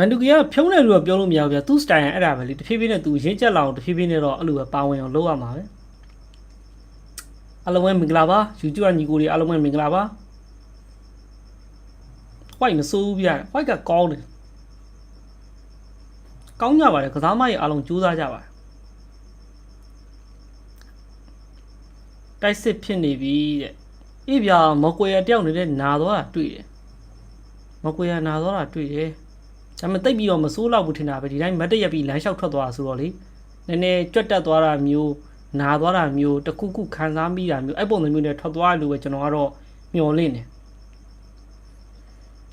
မန်တူကီကဖြုံးတယ်လို့တော့ပြောလို့မရဘူးဗျာသူ့စတိုင်အဲ့ဒါပဲလေတဖြည်းဖြည်းနဲ့သူရင်းချက်လာအောင်တဖြည်းဖြည်းနဲ့တော့အဲ့လိုပဲပါဝင်အောင်လုပ်ရမှာပဲအားလုံးပဲမင်္ဂလာပါ YouTube ကညီကိုတွေအားလုံးပဲမင်္ဂလာပါ white မစိုးဘူးဗျာ white ကကောင်းတယ်ကောင်းကြပါတယ်ကစားမကြီးအားလုံးကြိုးစားကြပါတယ်တိုက်စစ်ဖြစ်နေပြီတဲ့အေးဗျာမကွေရတယောက်နေတဲ့နာသွားတာတွေ့တယ်မကွေရနာသွားတာတွေ့တယ် ဒါပေမဲ့တိတ်ပြီးတော့မစိုးတော့ဘူးထင်တာပဲဒီတိုင်းမတ်တရက်ပြီးလမ်းလျှောက်ထွက်သွားတာဆိုတော့လေနည်းနည်းကြွတ်တက်သွားတာမျိုးနာသွားတာမျိုးတစ်ခုခုခံစားမိတာမျိုးအဲ့ပုံစံမျိုးနဲ့ထွက်သွားလို့ပဲကျွန်တော်ကတော့မျှော်လင့်တယ်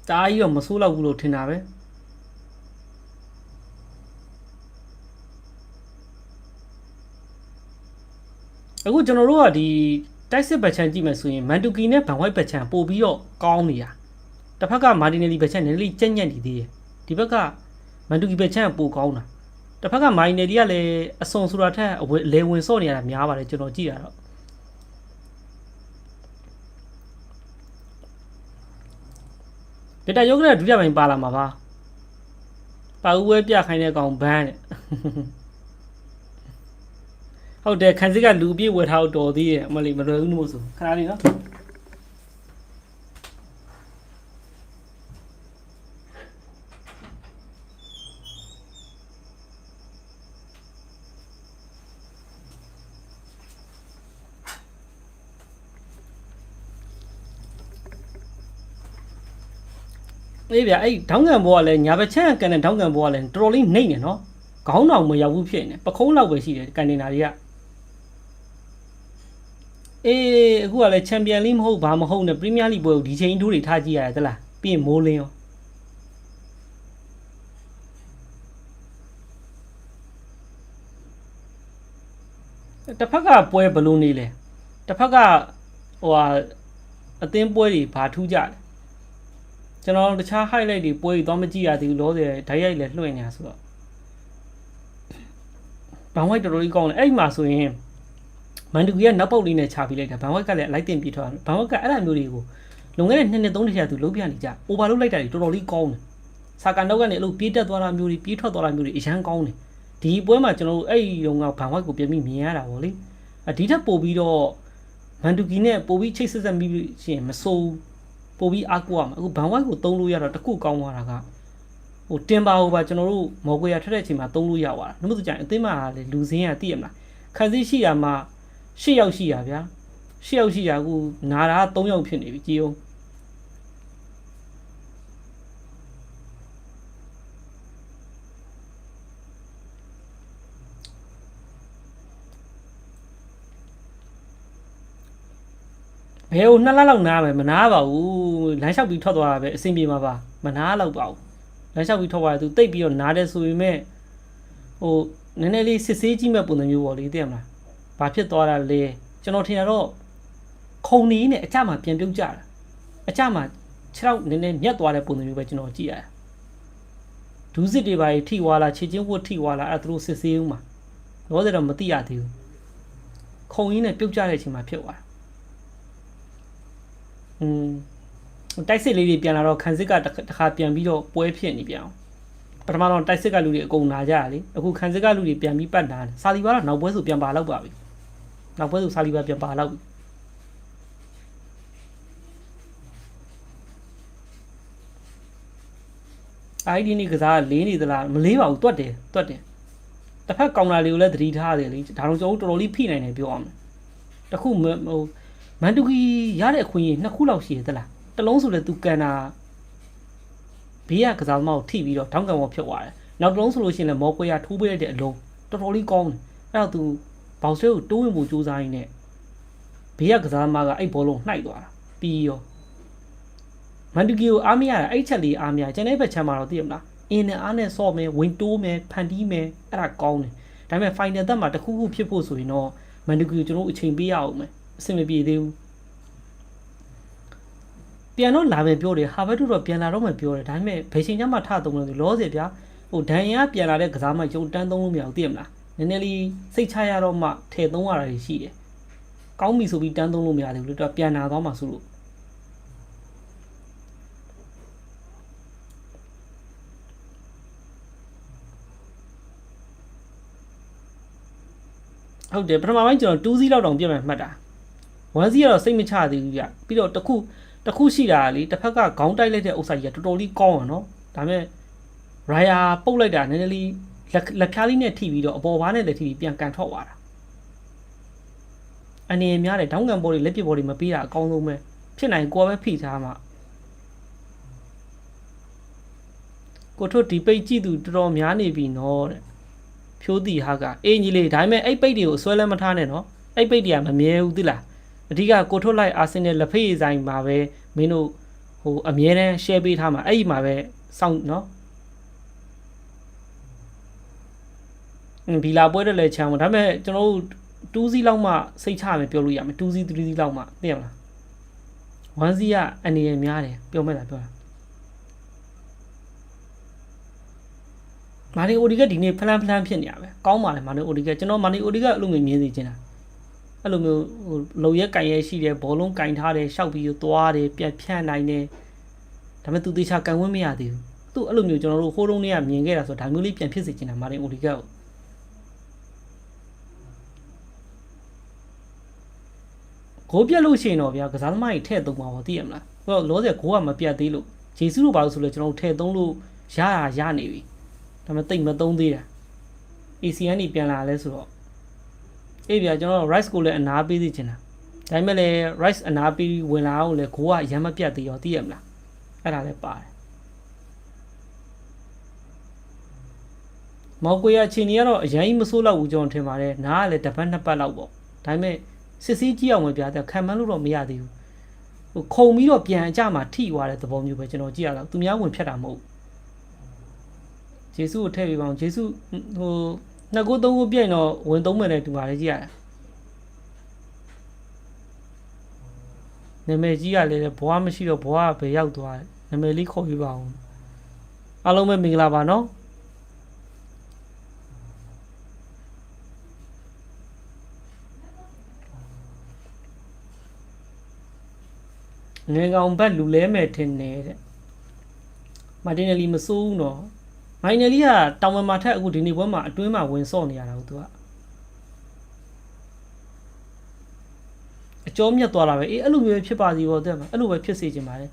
တအားကြီးတော့မဆိုးတော့ဘူးလို့ထင်တာပဲအခုကျွန်တော်တို့ကဒီတိုက်စစ်ဘက်ချန်ကြည့်မယ်ဆိုရင်မန်တူကီနဲ့ဗန်ဝိုက်ဘက်ချန်ပို့ပြီးတော့ကောင်းနေတာတစ်ဖက်ကမာတီနယ်လီဘက်ချန်နည်းနည်းလေးကြက်ညက်နေသေးတယ် ဒီဘက်ကမန်တူကီဘက်ချန်ကပိုကောင်းတာတစ်ဖက်ကမာတီနယ်လီကလည်းအစွန်ဆိုတာထက်အဝေလေဝင်စော့နေရတာများပါတယ်ကျွန်တော်ကြည့်ရတော့ဒေတာယောဂနဲ့ဒုတိယပိုင်းပါလာမှာပါပါဦးဝဲပြခိုင်းတဲ့ကောင်ဘန်းတဲ့ဟုတ်တယ်ခန်းစစ်ကလူပြေးဝယ်ထားတော့တော်သေးရဲ့အမလေးမလွယ်ဘူးလို့ဆိုခဏလေးနော် အေးဗျအဲ့ဒေါင်းကန်ဘောကလည်းညာဘက်ချမ်းကန်တဲ့ဒေါင်းကန်ဘောကလည်းတော်တော်လေးနှိမ့်နေနော်ခေါင်းတောင်မရောက်ဘူးဖြစ်နေပခုံးလောက်ပဲရှိတယ်ကန်တင်တာတွေကအေးအခုကလည်းချန်ပီယံလိမဟုတ်ဘာမဟုတ်နဲ့ပရီးမီးယားလိပွဲကိုဒီချိန်ဒူးတွေထားကြည့်ရတယ်သလားပြီးရင်မိုးလင်းရောတစ်ဖက်ကပွဲဘယ်လိုနေလဲတစ်ဖက်ကဟိုဟာအသင်းပွဲတွေဘာထူးကြလဲ ကျွန်တော်တခြား highlight တွေပွဲကြီးတော့မကြည့်ရသေးဘူးလောဆယ်ဓာတ်ရိုက်လည်းလွှင့်နေတာဆိုတော့ဘန်ဝိုက်တော်တော်ကြီးကောင်းတယ်အဲ့ဒီမှာဆိုရင်မန်တူကီကနောက်ပုတ်လေးနဲ့ခြာပြီးလိုက်တာဘန်ဝိုက်ကလည်းအလိုက်တင်ပြီးထွက်တာဘန်ဝိုက်ကအဲ့လိုမျိုးတွေကိုလွန်ခဲ့တဲ့နှစ်နှစ်သုံးနှစ်ကြာသူလုံးပြနေကြ over လုပ်လိုက်တာတွေတော်တော်လေးကောင်းတယ်စာကန်တော့ကနေအဲ့လိုပြေးတက်သွားတာမျိုးတွေပြေးထွက်သွားတာမျိုးတွေအရန်ကောင်းတယ်ဒီပွဲမှာကျွန်တော်တို့အဲ့ဒီတုန်းကဘန်ဝိုက်ကိုပြန်ပြီးမြင်ရတာပေါ့လေအဒီထက်ပိုပြီးတော့မန်တူကီနဲ့ပိုပြီးချိတ်ဆက်ဆက်ပြီးရှင်မဆိုးဘူး ပို့ပြီးအားကိုးရမှာအခုဘန်ဝိုက်ကိုတုံးလို့ရတော့တခုကောင်းသွားတာကဟိုတင်ပါဟိုပါကျွန်တော်တို့မော်ကွေရထက်တဲ့အချိန်မှာတုံးလို့ရသွားတာနှုတ်စကြရင်အသိမှလေလူစင်းရသိရမလားခန်းစည်းရှိရမှာ၈ယောက်ရှိရဗျာ၈ယောက်ရှိရအခုနာတာ၃ယောက်ဖြစ်နေပြီကြည်အောင် ဘယ်ဟိုနှစ်လလောက်နားပဲမနာပါဘူးလမ်းလျှောက်ပြီးထွက်သွားတာပဲအဆင်ပြေမှာပါမနာတော့ပါဘူးလမ်းလျှောက်ပြီးထွက်သွားတယ်သူတိတ်ပြီးတော့နားတယ်ဆိုပေမဲ့ဟိုနည်းနည်းလေးစစ်ဆေးကြည့်မဲ့ပုံစံမျိုးပေါ့လေသိရမလားဘာဖြစ်သွားတာလဲကျွန်တော်ထင်တာတော့ခုံနေနဲ့အကြမှာပြန်ပြုတ်ကြတာအကြမှာခြေထောက်နည်းနည်းမြတ်သွားတဲ့ပုံစံမျိုးပဲကျွန်တော်ကြည့်ရတာဒူးစစ်တွေပါထိွာလာခြေချင်းဝတ်ထိွာလာအဲ့ဒါသူတို့စစ်ဆေးဦးမှာလောဆယ်တော့မသိရသေးဘူးခုံရင်းနဲ့ပြုတ်ကြတဲ့အချိန်မှာဖြစ်သွားတာ อืมတိုက်စစ်လေးတွေပြန်လာတော့ခန်းစစ်ကတစ်ခါတစ်ခါပြန်ပြီးတော့ပွဲဖြစ်နေပြန်အောင်ပထမတော့တိုက်စစ်ကလူတွေအကုန်လာကြရလေအခုခန်းစစ်ကလူတွေပြန်ပြီးပတ်လာတယ်စာလီဘာတော့နောက်ပွဲဆိုပြန်ပါတော့ပါပြီနောက်ပွဲဆိုစာလီဘာပြန်ပါတော့ပြီအိုင်ဒီနီကစားလေးနေသလားမလေးပါဘူးတွတ်တယ်တွတ်တယ်တစ်ဖက်ကောင်တာလေးကိုလည်းသတိထားတယ်လေဒါတော့ကျွန်တော်တို့တော်တော်လေးဖိနိုင်တယ်ပြောအောင်တခုမဟို မန်တူကီရတဲ့အခွင့်အရေးနှစ်ခုလောက်ရှိရသလားတစ်လုံးဆိုလဲသူကန်တာဘေးကကစားသမားကိုထိပြီးတော့ထောင်းကန်ပေါ်ဖြုတ်သွားတယ်နောက်တစ်လုံးဆိုလို့ရှိရင်လည်းမော်ကွေရထိုးပေးလိုက်တဲ့အလုံးတော်တော်လေးကောင်းတယ်အဲ့တော့သူဘောက်ဆွဲကိုတိုးဝင်ဖို့ကြိုးစားရင်းနဲ့ဘေးကကစားသမားကအဲ့ဘောလုံးနှိုက်သွားတာပြီးရောမန်တူကီကိုအားမရတာအဲ့ချက်လေးအားမရကျန်တဲ့ဘက်ချမ်းမှာတော့သိရမလားအင်းနဲ့အားနဲ့ဆော့မယ်ဝင်တိုးမယ်ဖန်တီးမယ်အဲ့ဒါကောင်းတယ်ဒါပေမဲ့ final သက်မှာတစ်ခုခုဖြစ်ဖို့ဆိုရင်တော့မန်တူကီကိုကျွန်တော်တို့အချိန်ပေးရအောင်မယ် အဆင်မပြေသေးဘူးပြန်တော့လာမယ်ပြောတယ်ဟာဘတ်တူတော့ပြန်လာတော့မှပြောတယ်ဒါပေမဲ့ဘယ်ချိန်ကျမှထသုံးလို့လောစေဗျာဟိုဒန်ရန်ကပြန်လာတဲ့ကစားမရုံတန်းသုံးလို့မရဘူးသိရမလားနည်းနည်းလေးစိတ်ချရတော့မှထည့်သုံးရတာရှိတယ်ကောင်းပြီဆိုပြီးတန်းသုံးလို့မရသေးဘူးလို့တော့ပြန်လာသွားမှဆိုလို့ဟုတ်တယ်ပထမပိုင်းကျွန်တော်2စီးလောက်တောင်ပြတ်မှတ်တာ တာ1စီးကတော့စိတ်မချသေးဘူးဗျပြီးတော့တစ်ခုတစ်ခုရှိတာကလေတစ်ဖက်ကခေါင်းတိုက်လိုက်တဲ့ဥစ္စာကြီးကတော်တော်လေးကောင်းအောင်နော်ဒါပေမဲ့ရိုင်ယာပုတ်လိုက်တာနည်းနည်းလေးလက်လက်ဖြားလေးနဲ့ထိပြီးတော့အပေါ်ဘားနဲ့လည်းထိပြီးပြန်ကန်ထွက်သွားတာအနေအများတယ်ဒေါင်းကန်ဘော်တွေလက်ပစ်ဘော်တွေမပေးတာအကောင်းဆုံးပဲဖြစ်နိုင်ကိုယ်ပဲဖိထားမှာကိုထုတ်ဒီပိတ်ကြည့်သူတော်တော်များနေပြီနော်တဲ့ဖြိုးတီဟာကအေးကြီးလေးဒါပေမဲ့အဲ့ပိတ်တွေကိုအစွဲလဲမထားနဲ့နော်အဲ့ပိတ်တွေကမမြဲဘူးသိလား အဓိကကိုထုတ်လိုက်အာဆင်နယ်လက်ဖေးဆိုင်မှာပဲမင်းတို့ဟိုအမြဲတမ်း share ပေးထားမှာအဲ့ဒီမှာပဲစောင့်နော်အင်းဘီလာပွဲတက်လဲချမ်းပါဒါပေမဲ့ကျွန်တော်တို့2စီးလောက်မှစိတ်ချမယ်ပြောလို့ရမယ်2စီး3စီးလောက်မှသိရမလား1စီးကအနေရများတယ်ပြောမဲ့လားပြောတာမာနီအိုဒီကဒီနေ့ဖလန်ဖလန်ဖြစ်နေရပဲကောင်းပါလေမာနီအိုဒီကကျွန်တော်မာနီအိုဒီကအလိုမျိုးမြင်စီချင်တာ အဲ့လိုမျိုးဟိုလုံရက်ကင်ရဲရှိတယ်ဘောလုံးကင်ထားတယ်ရှောက်ပြီးသွားတယ်ပြတ်ဖြန့်နိုင်တယ်ဒါပေမဲ့သူတေချာကန်ဝင်းမရသေးဘူးသူအဲ့လိုမျိုးကျွန်တော်တို့ဟိုးတုံးတွေကမြင်ခဲ့တာဆိုဒါမျိုးလေးပြန်ဖြစ်စေချင်တာမာနီအိုဒီကကိုဂိုးပြက်လို့ရှိရင်တော့ဗျာကစားသမားကြီးထည့်သုံးပါဘောသိရမလားဟိုလောဆယ်ဂိုးကမပြတ်သေးလို့ဂျေဆုတို့ဘာလို့ဆိုလဲကျွန်တော်တို့ထည့်သုံးလို့ရရရနေပြီဒါပေမဲ့တိတ်မသုံးသေးတာ ACN ကြီးပြန်လာလဲဆိုတော့ အေးဗျာကျွန်တော် rice ကိုလည်းအနာပေးသိချင်တာဒါပေမဲ့လည်း rice အနာပေးဝင်လာအောင်လဲဂိုးကရမ်းမပြတ်သေးရောသိရမလားအဲ့ဒါလည်းပါတယ်မောက်ကွေရချင်းကြီးကတော့အရင်ကြီးမဆိုးတော့ဘူးကျွန်တော်ထင်ပါတယ်နားကလည်းတစ်ပတ်နှစ်ပတ်လောက်ပေါ့ဒါပေမဲ့စစ်ဆေးကြည့်အောင်ပဲဗျာတဲ့ခံမှန်းလို့တော့မရသေးဘူးဟိုခုံပြီးတော့ပြန်အကြမှာထိသွားတဲ့သဘောမျိုးပဲကျွန်တော်ကြည့်ရတာသူများဝင်ဖြတ်တာမဟုတ်ဂျေစုကိုထည့်ပေးပါအောင်ဂျေစုဟို နှစ်ကိုသုံးကိုပြိုင်တော့ဝင်သုံးမယ်နဲ့တူပါလေကြည့်ရတာနာမည်ကြီးကလည်းဘွားမရှိတော့ဘွားကပဲရောက်သွားတယ်နာမည်လေးခေါ်ပြပါအောင်အားလုံးပဲမင်္ဂလာပါနော်ငယ်ကောင်ဘက်လူလဲမယ်ထင်နေတဲ့မာတင်နယ်လီမစိုးဘူးနော် မိုင်နယ်လီကတောင်ပံမှာထက်အခုဒီနေ့ပွဲမှာအတွင်းမှာဝင်ဆော့နေရတာကိုသူကအကျော်မြတ်သွားတာပဲအေးအဲ့လိုမျိုးဖြစ်ပါစီပေါ့တဲ့မှာအဲ့လိုပဲဖြစ်စေချင်ပါတယ်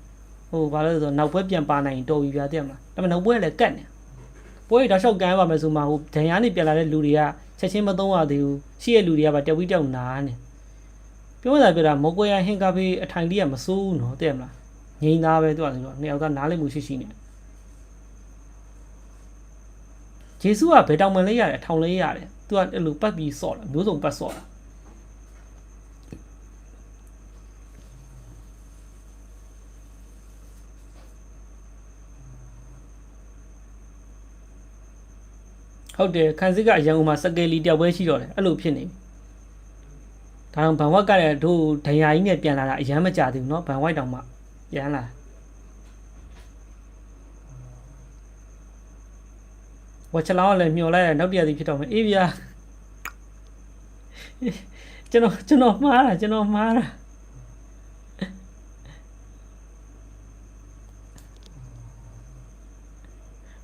ဟိုဘာလို့လဲဆိုတော့နောက်ပွဲပြန်ပါနိုင်ရင်တော်ပြီဗျာတဲ့မှာဒါပေမဲ့နောက်ပွဲကလည်းကတ်နေပွဲတောက်လျှောက်ကမ်းပါမယ်ဆိုမှဟိုဒဏ်ရာနေပြန်လာတဲ့လူတွေကချက်ချင်းမသုံးရသေးဘူးရှိရဲ့လူတွေကပါတက်ပြီးတောက်နာနေပြောမှသာပြောတာမော်ကွယ်ရဟင်ကာဖေးအထိုင်လေးကမစိုးဘူးနော်တဲ့မလားငိမ့်သားပဲသူကဆိုတော့နှစ်ယောက်ကနားလည်မှုရှိရှိနေ ဂျေစုကဘယ်တောင်မှန်လေးရတယ်အထောင်လေးရတယ်သူကအဲ့လိုပတ်ပြီးဆော့တာမျိုးစုံပတ်ဆော့တာဟုတ်တယ်ခန်းစစ်ကအရန်ဦးမှာစကယ်လီတယောက်ပဲရှိတော့တယ်အဲ့လိုဖြစ်နေပြီ ဒါတော့ဘန်ဝက်ကလည်းတို့ဒဏ်ရာကြီးနဲ့ပြန်လာတာအရမ်းမကြသေးဘူးเนาะဘန်ဝိုက်တောင်မှပြန်လာ ဝချလောင်းကလည်းမျောလိုက်ရနောက်တရသည်ဖြစ်တော့မယ်အေးဗျာကျွန်တော်ကျွန်တော်မှားတာကျွန်တော်မှားတာ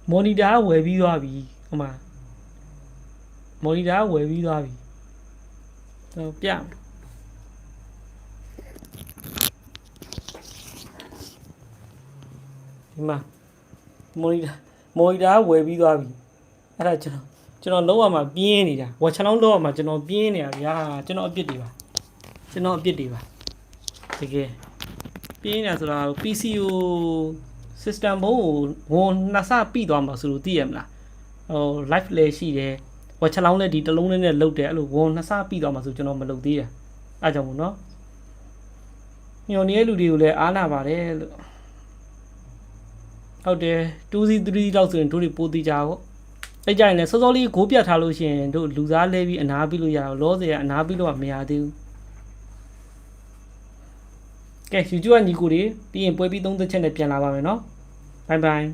မော်နီတာကဝယ်ပြီးသွားပြီဟိုမှာမော်နီတာကဝယ်ပြီးသွားပြီတော့ပြမယ်ဒီမှာမော်နီတာမော်နီတာကဝယ်ပြီးသွားပြီ အဲ့ဒါကျွန်တော်ကျွန်တော်လုံးဝမှာပြင်းနေတာဝါချောင်းလုံးဝမှာကျွန်တော်ပြင်းနေတာဗျာကျွန်တော်အပြစ်တွေပါကျွန်တော်အပြစ်တွေပါတကယ်ပြင်းနေတာဆိုတာ PCO system ဘုံကိုဝန်နှစ်ဆပြီးသွားမှာဆိုလို့သိရမလားဟို live လည်းရှိတယ်ဝါချောင်းလည်းဒီတစ်လုံးလေးနဲ့လုတ်တယ်အဲ့လိုဝန်နှစ်ဆပြီးသွားမှာဆိုကျွန်တော်မလုတ်သေးတာအဲ့ကြောင့်မို့နော်ညော်နေတဲ့လူတွေကိုလည်းအားနာပါတယ်လို့ဟုတ်တယ်2 3လောက်ဆိုရင်တို့တွေပိုးသေးကြပေါ့ အဲ့ကြရင်လည်းစောစောလေးဂိုးပြတ်ထားလို့ရှိရင်တို့လူစားလဲပြီးအနာပြီးလို့ရအောင်လောစေကအနာပြီးလို့ကမရသေးဘူးကဲ YouTube ကညီကိုတွေပြီးရင်ပွဲပြီး30ချက်နဲ့ပြန်လာပါမယ်နော်ဘိုင်ဘိုင်